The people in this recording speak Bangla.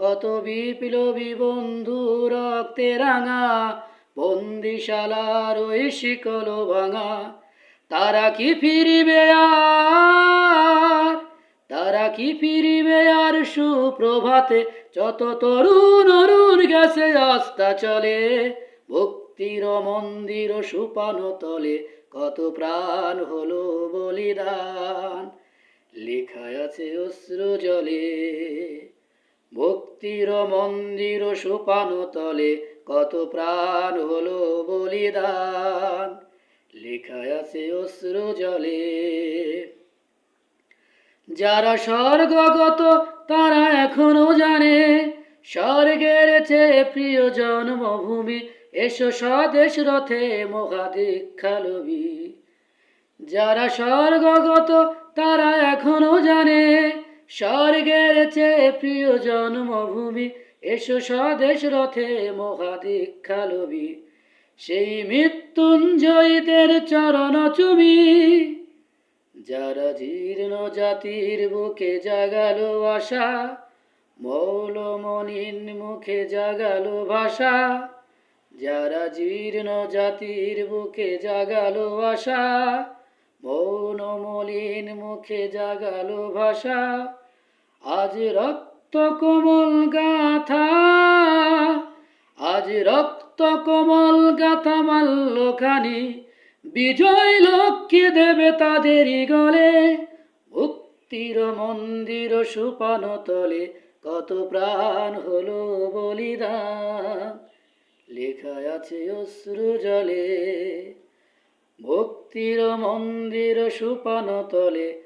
কত বিপ্লবী বন্ধু রক্তে রাঙা, বন্দিশালার ওই শিকল ভাঙা। তারা কি ফিরিবে আর? তারা কি ফিরিবে আর সুপ্রভাতে? যত তরুণ অরুণ গেছে, আস্থা চলে। ভক্তির মন্দির সুপান তলে, কত প্রাণ হলো বলিদান। লেখায় আছে অশ্রু জলে। ভক্তির মন্দির সোপান তলে কত প্রাণ হলো বলিদান। লেখায় আছে অশ্রু জলে। যারা স্বর্গগত তারা এখনও জানে। স্বর্গের চেয়ে প্রিয় জন্মভূমি এসো স্বদেশ রথে মহাদীক্ষালবি যারা স্বর্গগত তারা এখনও জানে। স্বর্গের চেয়ে প্রিয় জন্মভূমি। এসো স্বদেশ রথে মহাদীক্ষালবি সেই মৃত্যুঞ্জয়ীদের চরণ চুমি। যারা জীর্ণ জাতির বুকে জাগালো আশা মৌলমনিন মুখে জাগালো ভাষা। যারা জীর্ণ জাতির বুকে জাগালো আশা মৌন মলিন মুখে জাগালো ভাষা। আজ রক্ত কোমল গাথা, আজ রক্ত কোমল গাথা মাল্যখানি, বিজয় লক্ষ্যে দেবে তাদেরই গলে। মুক্তির মন্দির সুপান তলে কত প্রাণ হলো বলিদান। লেখায় আছে অশ্রু জলে ভক্তির মন্দির সুপান তলে